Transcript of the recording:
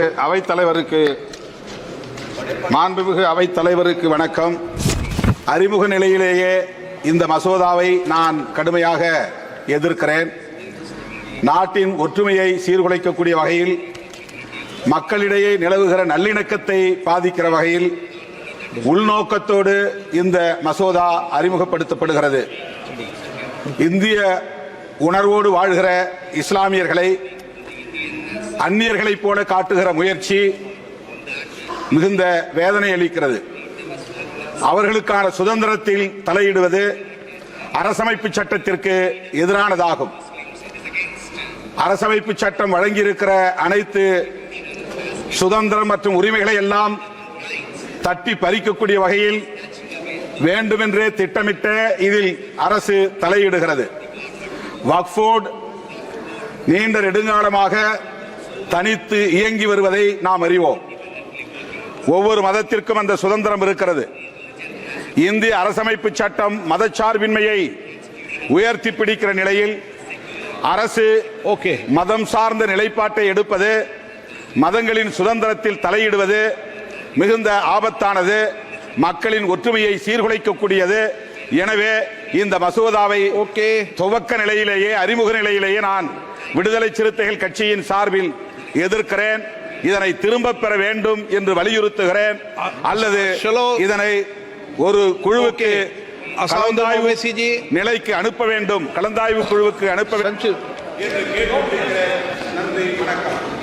அவைத்தலைவருக்கு மாண்புமிகு அவைத்தலைவருக்கு வணக்கம். அறிமுக நிலையிலேயே இந்த மசோதாவை நான் கடுமையாக எதிர்க்கிறேன். நாட்டின் ஒற்றுமையை சீர்குலைக்கக்கூடிய வகையில் மக்களிடையே நிலவுகிற நல்லிணக்கத்தை பாதிக்கிற வகையில் உள்நோக்கத்தோடு இந்த மசோதா அறிமுகப்படுத்தப்படுகிறது. இந்திய உணர்வோடு வாழ்கிற இஸ்லாமியர்களை அந்நியர்களைப் போல காட்டுகிற முயற்சி மிகுந்த வேதனை அளிக்கிறது. அவர்களுக்கான சுதந்திரத்தில் தலையிடுவது அரசமைப்பு சட்டத்திற்கு எதிரானதாகும். அரசமைப்பு சட்டம் வழங்கியிருக்கிற அனைத்து சுதந்திரம் மற்றும் உரிமைகளை எல்லாம் தட்டி பறிக்கக்கூடிய வகையில் வேண்டுமென்றே திட்டமிட்ட இதில் அரசு தலையிடுகிறது. வக்ஃபோர்ட் நீண்ட நெடுங்காலமாக தனித்து இயங்கி வருவதை நாம் அறிவோம். ஒவ்வொரு மதத்திற்கும் அந்த சுதந்திரம் இருக்கிறது. இந்திய அரசமைப்பு சட்டம் மதச்சார்பின்மையை உயர்த்தி பிடிக்கிற நிலையில் அரசு ஓகே. மதம் சார்ந்த நிலைப்பாட்டை எடுப்பது மதங்களின் சுதந்திரத்தில் தலையிடுவது மிகுந்த ஆபத்தானது மக்களின் ஒற்றுமையை சீர்குலைக்கக்கூடியது. எனவே இந்த மசோதாவை ஓகே. துவக்க நிலையிலேயே அறிமுக நிலையிலேயே நான் விடுதலை சிறுத்தைகள் கட்சியின் சார்பில் எதிர்க்கிறேன் இதனை திரும்ப பெற வேண்டும் என்று வலியுறுத்துகிறேன் அல்லது. இதனை ஒரு குழுவுக்கு கலந்தாய்வு. நிலைக்கு அனுப்ப வேண்டும் கலந்தாய்வு குழுவுக்கு அனுப்ப வேண்டும் நன்றி வணக்கம்